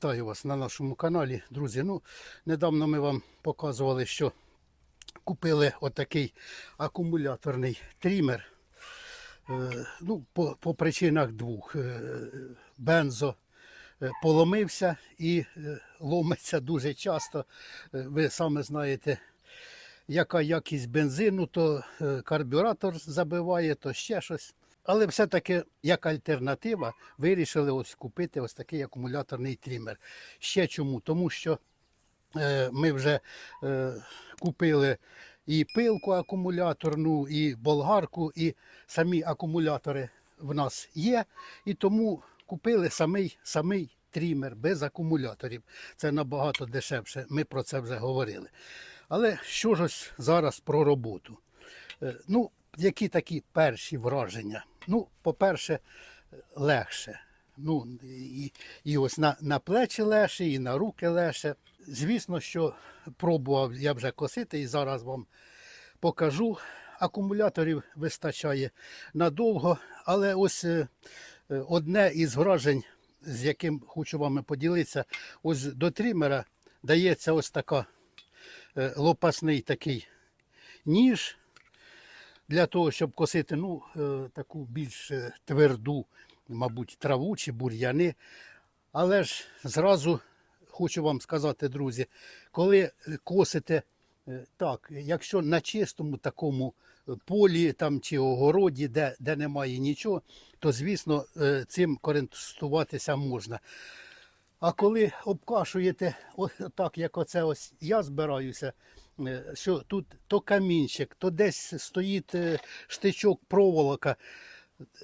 Вітаю вас на нашому каналі, друзі. Ну, недавно ми вам показували, що купили отакий акумуляторний трімер. Е, ну, по, по причинах двох. Е, Бензо е, поломився і ломиться дуже часто. Ви саме знаєте, яка якість бензину, то карбюратор забиває, то ще щось. Але все-таки як альтернатива вирішили ось купити ось такий акумуляторний трімер. Ще чому? Тому що е, ми вже е, купили і пилку акумуляторну, і болгарку, і самі акумулятори в нас є. І тому купили самий, самий трімер без акумуляторів. Це набагато дешевше. Ми про це вже говорили. Але що ж ось зараз про роботу? Е, Ну, які такі перші враження? Ну, по-перше, легше. Ну, і, і ось на, на плечі легше, і на руки легше. Звісно, що пробував я вже косити і зараз вам покажу. Акумуляторів вистачає надовго, але ось е, одне із вражень, з яким хочу вами поділитися, ось до трімера дається ось така е, лопасний такий ніж для того, щоб косити ну, е, таку більш е, тверду, мабуть, траву чи бур'яни. Але ж зразу хочу вам сказати, друзі, коли косите е, так, якщо на чистому такому полі там, чи огороді, де, де немає нічого, то звісно цим користуватися можна. А коли обкашуєте, так, як оце ось я збираюся, що тут то камінчик, то десь стоїть е, штичок проволока,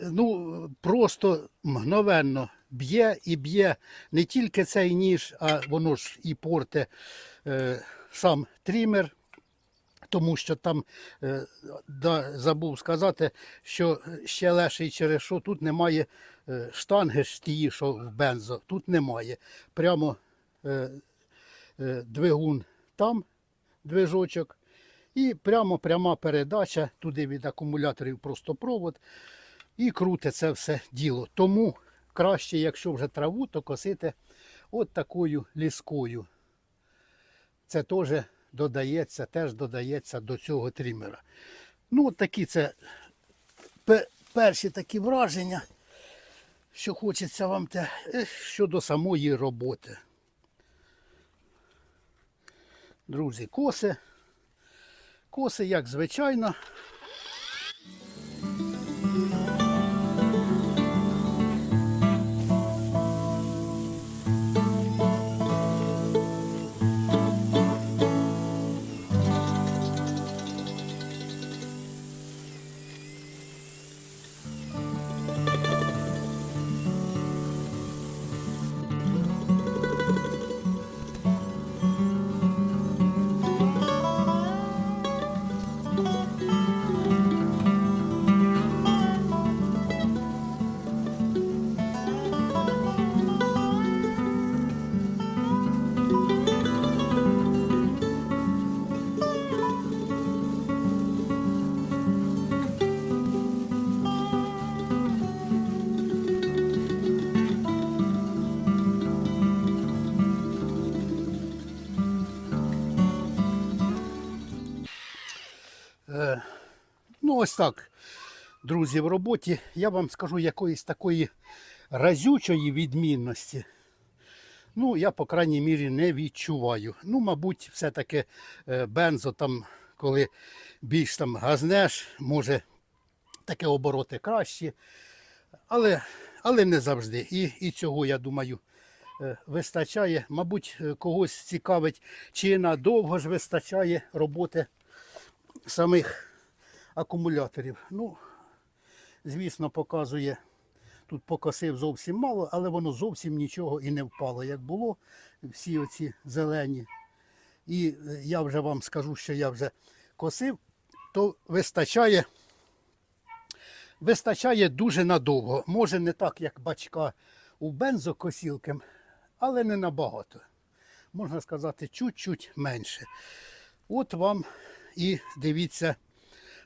ну просто мгновенно б'є і б'є не тільки цей ніж, а воно ж і порте е, сам трімер. Тому що там е, да, забув сказати, що ще легший через що тут немає е, штанги ж тієї, що в бензо. Тут немає. Прямо е, е, двигун там, движочок, і прямо пряма передача туди від акумуляторів просто провод. І круте це все діло. Тому краще, якщо вже траву, то косити от такою ліскою. Це теж додається, теж додається до цього трімера. Ну, от такі це перші такі враження, що хочеться вам те е, щодо самої роботи. Друзі, коси. Коси, як звичайно. Ну, ось так, друзі, в роботі я вам скажу якоїсь такої разючої відмінності. Ну, я, по крайній мірі, не відчуваю. Ну, мабуть, все-таки е, бензо там, коли більш там газнеш, може таке обороти кращі. Але, але не завжди. І, і цього, я думаю, е, вистачає. Мабуть, е, когось цікавить, чи надовго ж вистачає роботи самих акумуляторів. Ну, звісно, показує. Тут покосив зовсім мало, але воно зовсім нічого і не впало, як було. Всі оці зелені. І е, я вже вам скажу, що я вже косив, то вистачає, вистачає дуже надовго. Може не так, як бачка у бензокосілки, але не набагато. Можна сказати, чуть-чуть менше. От вам і дивіться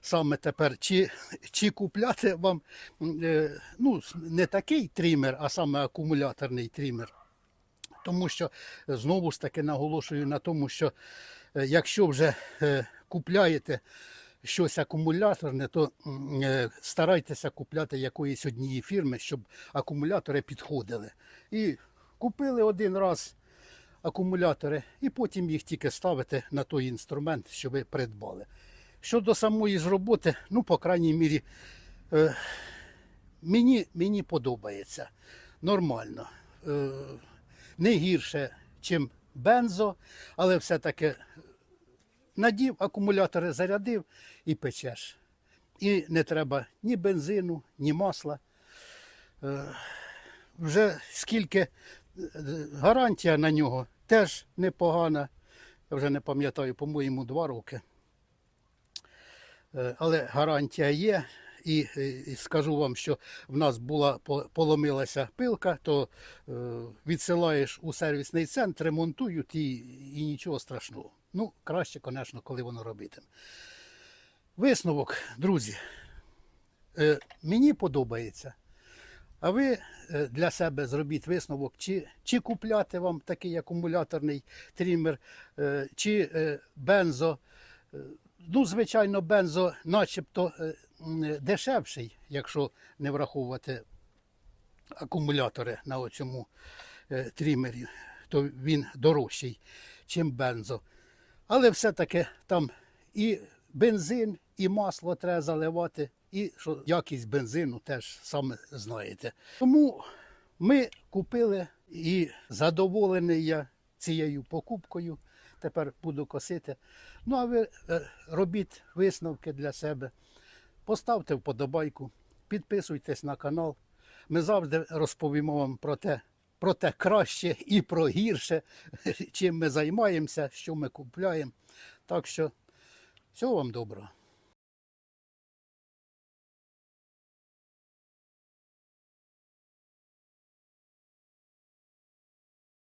саме тепер, чи, чи купляти вам е, ну, не такий трімер, а саме акумуляторний трімер. Тому що знову ж таки наголошую на тому, що е, якщо вже е, купляєте щось акумуляторне, то старайтеся купляти якоїсь однієї фірми, щоб акумулятори підходили. І купили один раз акумулятори, і потім їх тільки ставите на той інструмент, що ви придбали. Щодо самої ж роботи, ну, по крайній мірі, е, мені, мені подобається. Нормально. Е, не гірше, ніж бензо, але все-таки надів, акумулятори зарядив і печеш. І не треба ні бензину, ні масла. Е, вже скільки гарантія на нього теж непогана. Я вже не пам'ятаю, по-моєму, два роки. Е, Але гарантія є. І, е, і скажу вам, що в нас була поломилася пилка, то е, відсилаєш у сервісний центр, ремонтують і, і нічого страшного. Ну, краще, звісно, коли воно робитиме. Висновок, друзі. Е, мені подобається. А ви е, для себе зробіть висновок, чи, чи купляти вам такий акумуляторний трімер, е, чи е, бензо. Ну, звичайно, бензо начебто дешевший, якщо не враховувати акумулятори на цьому трімері, то він дорожчий, ніж бензо. Але все-таки там і бензин, і масло треба заливати, і що якість бензину теж саме знаєте. Тому ми купили і задоволений я цією покупкою. Тепер буду косити. Ну, а ви е, робіть висновки для себе. Поставте вподобайку, підписуйтесь на канал. Ми завжди розповімо вам про те, про те краще і про гірше, чим ми займаємося, що ми купляємо. Так що всього вам доброго.